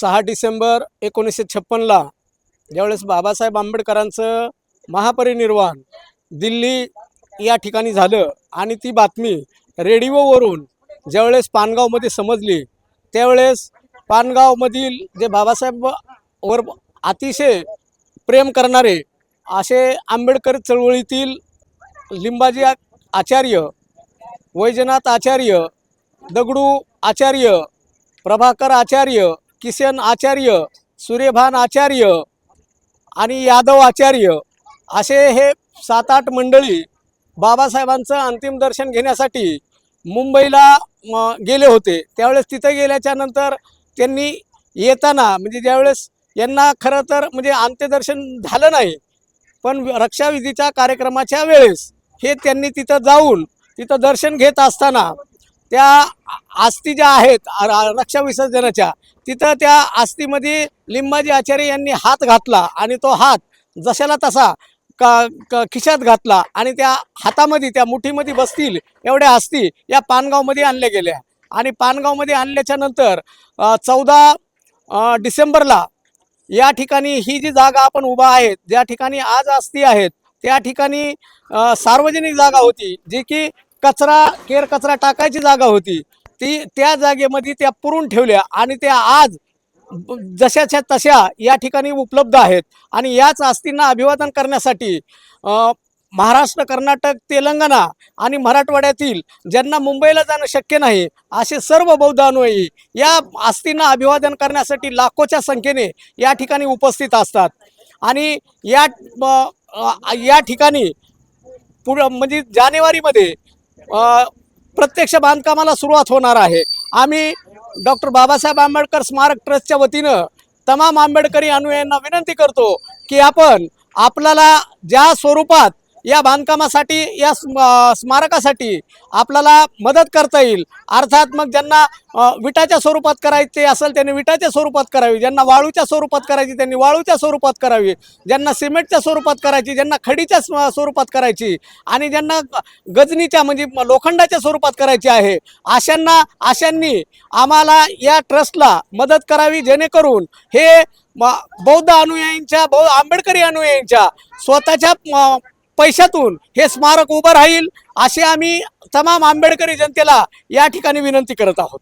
सहा डिसेंबर एकोणीसशे छप्पनला ज्यावेळेस बाबासाहेब आंबेडकरांचं महापरिनिर्वाण दिल्ली या ठिकाणी झालं आणि ती बातमी रेडिओवरून ज्यावेळेस पानगावमध्ये समजली त्यावेळेस पानगावमधील जे बाबासाहेब वर अतिशय प्रेम करणारे असे आंबेडकर चळवळीतील लिंबाजी आचार्य वैजनाथ आचार्य दगडू आचार्य प्रभाकर आचार्य किसन आचार्य सूर्यभान आचार्य आणि यादव आचार्य असे हे सात आठ मंडळी बाबासाहेबांचं अंतिम दर्शन घेण्यासाठी मुंबईला गेले होते. त्यावेळेस तिथे गेल्याच्यानंतर त्यांनी येताना म्हणजे ज्यावेळेस यांना खरं तर म्हणजे अंत्यदर्शन झालं नाही पण रक्षाविधीच्या कार्यक्रमाच्या वेळेस हे त्यांनी तिथं जाऊन तिथं दर्शन घेत असताना त्या आस्ती ज्या आहेत रक्षा विसर्जनाच्या तिथं त्या आस्तीमध्ये लिंबाजी आचार्य यांनी हात घातला आणि तो हात जशाला तसा का क खिशात घातला आणि त्या हातामध्ये त्या मुठीमध्ये बसतील एवढ्या आस्ती या पानगावमध्ये आणल्या गेल्या. आणि पानगावमध्ये आणल्याच्या नंतर चौदा डिसेंबरला या ठिकाणी ही जी जागा आपण उभा आहेत ज्या ठिकाणी आज आस्ती आहेत त्या ठिकाणी सार्वजनिक जागा होती जी की कचरा केर कचरा टाकायची जागा होती. ती त्या जागेमध्ये त्या पुरून ठेवल्या आणि त्या आज ब- जशाच्या तशा या ठिकाणी उपलब्ध आहेत. आणि याच आस्थींना अभिवादन करण्यासाठी महाराष्ट्र कर्नाटक तेलंगणा आणि मराठवाड्यातील ज्यांना मुंबईला जाणं शक्य नाही असे सर्व बौद्ध अनुयायी या आस्तींना अभिवादन करण्यासाठी लाखोच्या संख्येने या ठिकाणी उपस्थित असतात. आणि या या ठिकाणी पुढं म्हणजे जानेवारीमध्ये प्रत्यक्ष बांधकामाला सुरुवात होणार आहे. आम्ही डॉक्टर बाबासाहेब आंबेडकर स्मारक ट्रस्टच्या वतीनं तमाम आंबेडकरी अनुयांना विनंती करतो की आपण आपल्याला ज्या स्वरूपात या बांधकामासाठी या स्म- स्मारकासाठी आपल्याला मदत करता येईल. अर्थात मग ज्यांना विटाच्या स्वरूपात करायचे असेल त्यांनी विटाच्या स्वरूपात करावी. ज्यांना वाळूच्या स्वरूपात करायची त्यांनी वाळूच्या स्वरूपात करावी. ज्यांना सिमेंटच्या स्वरूपात करायची ज्यांना खडीच्या स्वरूपात करायची आणि ज्यांना गजनीच्या म्हणजे लोखंडाच्या स्वरूपात करायची आहे अशांना अशांनी आम्हाला या ट्रस्टला मदत करावी जेणेकरून हे म- बौद्ध अनुयायींच्या बौ आंबेडकरी अनुयायींच्या स्वतःच्या पैशातून हे स्मारक उभं राहील असे आम्ही तमाम आंबेडकरी जनतेला या ठिकाणी विनंती करत आहोत.